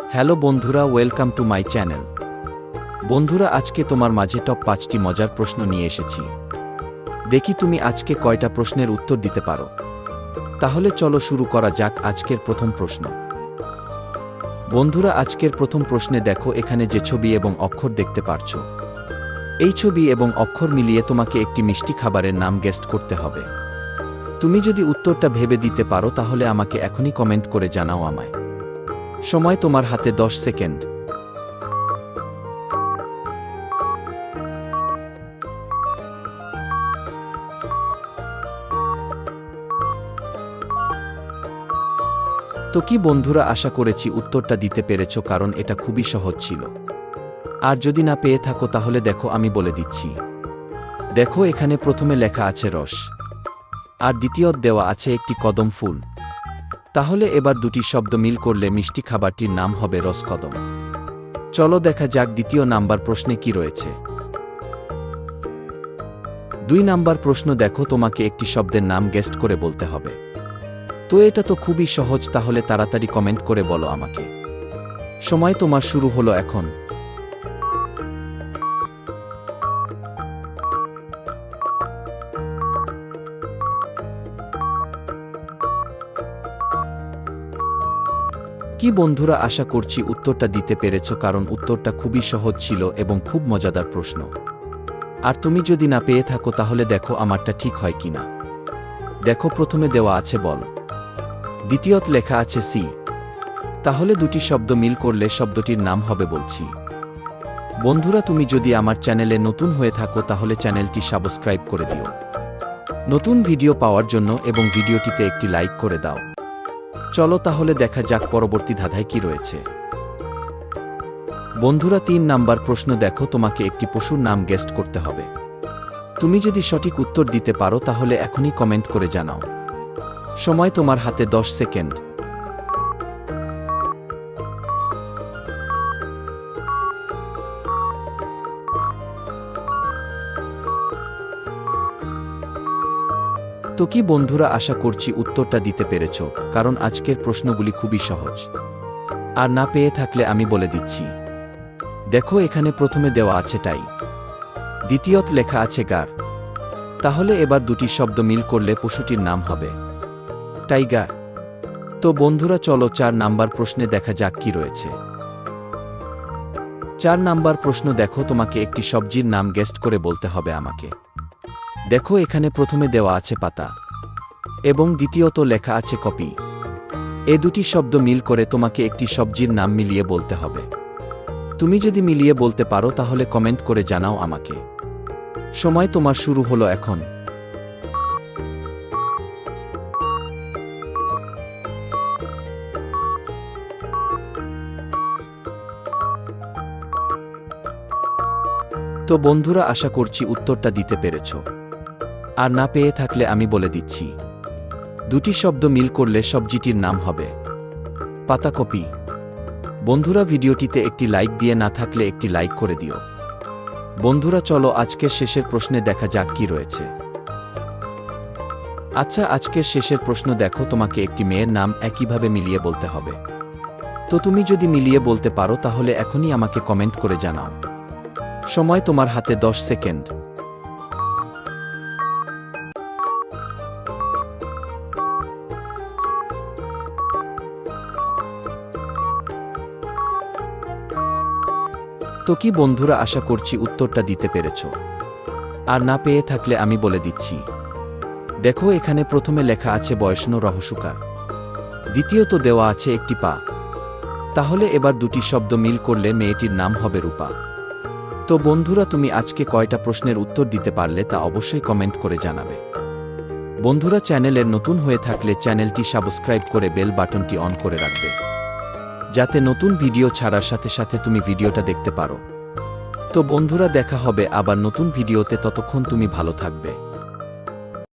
Hello বন্ধুরা, welcome to my channel. বন্ধুরা, আজকে তোমার মাঝে টপ পাঁচটি মজার প্রশ্ন নিয়ে এসেছি। দেখি তুমি আজকে কয়টা প্রশ্নের উত্তর দিতে পারো। তাহলে চলো শুরু করা যাক আজকের প্রথম প্রশ্ন। বন্ধুরা, আজকের প্রথম প্রশ্নে দেখো এখানে যে ছবি এবং অক্ষর দেখতে পারছ। এই ছবি এবং অক্ষর মিলিয়ে তোমাকে একটি মিষ্টি খাবারের নাম গেস্ট করতে হবে। তুমি যদি উত্তরটা ভেবে দিতে পারো, তাহলে আমাকে এখনই কমেন্ট করে জানাও আমায়। সময় তোমার হাতে দশ সেকেন্ড। তো কি বন্ধুরা, আশা করেছি উত্তরটা দিতে পেরেছ কারণ এটা খুবই সহজ ছিল। আর যদি না পেয়ে থাকো তাহলে দেখো আমি বলে দিচ্ছি। দেখো এখানে প্রথমে লেখা আছে রস। আর দ্বিতীয়ত দেওয়া আছে একটি কদম ফুল। তাহলে এবার দুটি শব্দ মিল করলে মিষ্টি খাবারটির নাম হবে রসকদম। চলো দেখা যাক দ্বিতীয় নাম্বার প্রশ্নে কি রয়েছে। দুই নাম্বার প্রশ্ন দেখো, তোমাকে একটি শব্দের নাম গেস্ট করে বলতে হবে। তো এটা তো খুবই সহজ, তাহলে তাড়াতাড়ি কমেন্ট করে বলো আমাকে। সময় তোমার শুরু হলো এখন। কি বন্ধুরা আশা করছি উত্তরটা দিতে পেরেছ, কারণ উত্তরটা খুবই সহজ ছিল এবং খুব মজাদার প্রশ্ন। আর তুমি যদি না পেয়ে থাকো, তাহলে দেখো আমারটা ঠিক হয় কিনা। দেখো, প্রথমে দেওয়া আছে বল। দ্বিতীয়ত লেখা আছে সি। তাহলে দুটি শব্দ মিল করলে শব্দটির নাম হবে বলছি। বন্ধুরা, তুমি যদি আমার চ্যানেলে নতুন হয়ে থাকো, তাহলে চ্যানেলটি সাবস্ক্রাইব করে দিও। নতুন ভিডিও পাওয়ার জন্য এবং ভিডিওটিতে একটি লাইক করে দাও। চলো তাহলে দেখা যাক পরবর্তী ধাঁধায় কি রয়েছে। বন্ধুরা, তিন নাম্বার প্রশ্ন দেখো, তোমাকে একটি পশুর নাম গেস্ট করতে হবে। তুমি যদি সঠিক উত্তর দিতে পারো, তাহলে এখনই কমেন্ট করে জানাও। সময় তোমার হাতে দশ সেকেন্ড। তো কি বন্ধুরা আশা করছি উত্তরটা দিতে পেরেছ, কারণ আজকের প্রশ্নগুলি খুবই সহজ। আর না পেয়ে থাকলে আমি বলে দিচ্ছি। দেখো এখানে প্রথমে দেওয়া আছে টাই দ্বিতীয়ত লেখা আছে গার। তাহলে এবার দুটি শব্দ মিল করলে পশুটির নাম হবে। টাইগার। তো বন্ধুরা চলো চার নাম্বার প্রশ্নে দেখা যাক কি রয়েছে। চার নাম্বার প্রশ্ন দেখো তোমাকে একটি সবজির নাম গেস্ট করে বলতে হবে আমাকে। দেখো এখানে প্রথমে দেওয়া আছে পাতা। এবং দ্বিতীয়ত লেখা আছে কপি। এ দুটি শব্দ মিল করে তোমাকে একটি সবজির নাম মিলিয়ে বলতে হবে। তুমি যদি মিলিয়ে বলতে পারো তাহলে কমেন্ট করে জানাও আমাকে। সময় তোমার শুরু হলো এখন। তো বন্ধুরা, আশা করছি উত্তরটা দিতে পেরেছ। আর না পেয়ে থাকলে আমি বলে দিচ্ছি। দুটি শব্দ মিল করলে সবজিটির নাম হবে। পাতাকপি। বন্ধুরা ভিডিওটিতে একটি লাইক দিয়ে না থাকলে একটি লাইক করে দিও। বন্ধুরা চলো আজকের শেষের প্রশ্নে দেখা যাক কি রয়েছে। আচ্ছা আজকের শেষের প্রশ্ন দেখো, তোমাকে একটি মেয়ের নাম একইভাবে মিলিয়ে বলতে হবে। তো তুমি যদি মিলিয়ে বলতে পারো, তাহলে এখনই আমাকে কমেন্ট করে জানাও। সময় তোমার হাতে দশ সেকেন্ড। তো কি বন্ধুরা আশা করছি উত্তরটা দিতে পেরেছ। আর না পেয়ে থাকলে আমি বলে দিচ্ছি। দেখো এখানে প্রথমে লেখা আছে বয়সনো রহস্যকার। দ্বিতীয়ত দেওয়া আছে একটি পা। তাহলে এবার দুটি শব্দ মিল করলে মেয়েটির নাম হবে রূপা। তো বন্ধুরা তুমি আজকে কয়টা প্রশ্নের উত্তর দিতে পারলে তা অবশ্যই কমেন্ট করে জানাবে। বন্ধুরা চ্যানেলের নতুন হয়ে থাকলে চ্যানেলটি সাবস্ক্রাইব করে বেল বাটনটি অন করে রাখবে। যাতে নতুন ভিডিও ছাড়ার সাথে সাথে তুমি ভিডিওটা দেখতে পারো। তো বন্ধুরা দেখা হবে আবার নতুন ভিডিওতে, ততক্ষণ তুমি ভালো থাকবে।